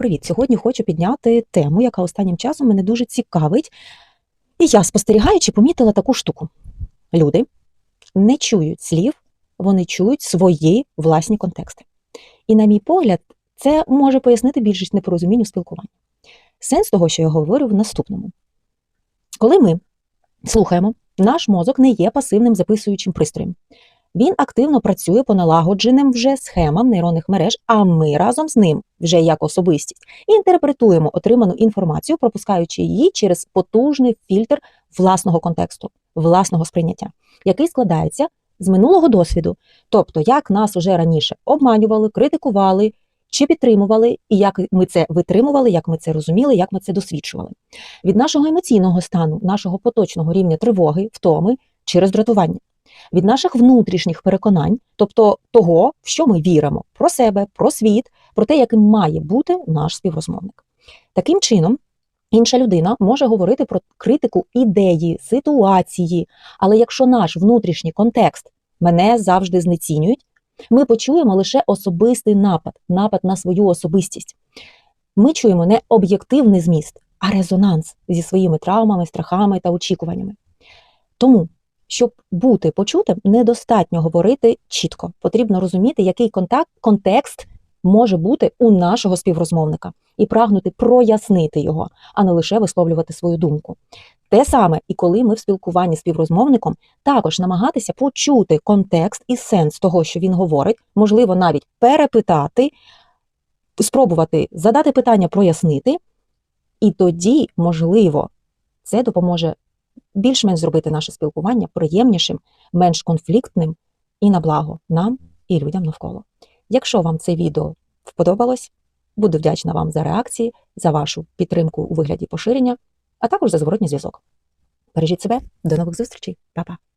Привіт! Сьогодні хочу підняти тему, яка останнім часом мене дуже цікавить. І я, спостерігаючи, помітила таку штуку: люди не чують слів, вони чують свої власні контексти. І, на мій погляд, це може пояснити більшість непорозумінь у спілкуванні. Сенс того, що я говорю, в наступному: коли ми слухаємо, наш мозок не є пасивним записуючим пристроєм. Він активно працює по налагодженим вже схемам нейронних мереж, а ми разом з ним, вже як особистість, інтерпретуємо отриману інформацію, пропускаючи її через потужний фільтр власного контексту, власного сприйняття, який складається з минулого досвіду, тобто як нас уже раніше обманювали, критикували чи підтримували, і як ми це витримували, як ми це розуміли, як ми це досвідчували. Від нашого емоційного стану, нашого поточного рівня тривоги, втоми чи роздратування від наших внутрішніх переконань, тобто того, в що ми віримо про себе, про світ, про те, яким має бути наш співрозмовник. Таким чином, інша людина може говорити про критику ідеї, ситуації, але якщо наш внутрішній контекст мене завжди знецінюють, ми почуємо лише особистий напад, напад на свою особистість. Ми чуємо не об'єктивний зміст, а резонанс зі своїми травмами, страхами та очікуваннями. Тому щоб бути почутим, недостатньо говорити чітко. Потрібно розуміти, який контакт, контекст може бути у нашого співрозмовника, і прагнути прояснити його, а не лише висловлювати свою думку. Те саме, і коли ми в спілкуванні з співрозмовником також намагатися почути контекст і сенс того, що він говорить, можливо, навіть перепитати, спробувати задати питання, прояснити, і тоді, можливо, це допоможе більш-менш зробити наше спілкування приємнішим, менш конфліктним і на благо нам і людям навколо. Якщо вам це відео сподобалось, буду вдячна вам за реакції, за вашу підтримку у вигляді поширення, а також за зворотній зв'язок. Бережіть себе, до нових зустрічей, Па-па!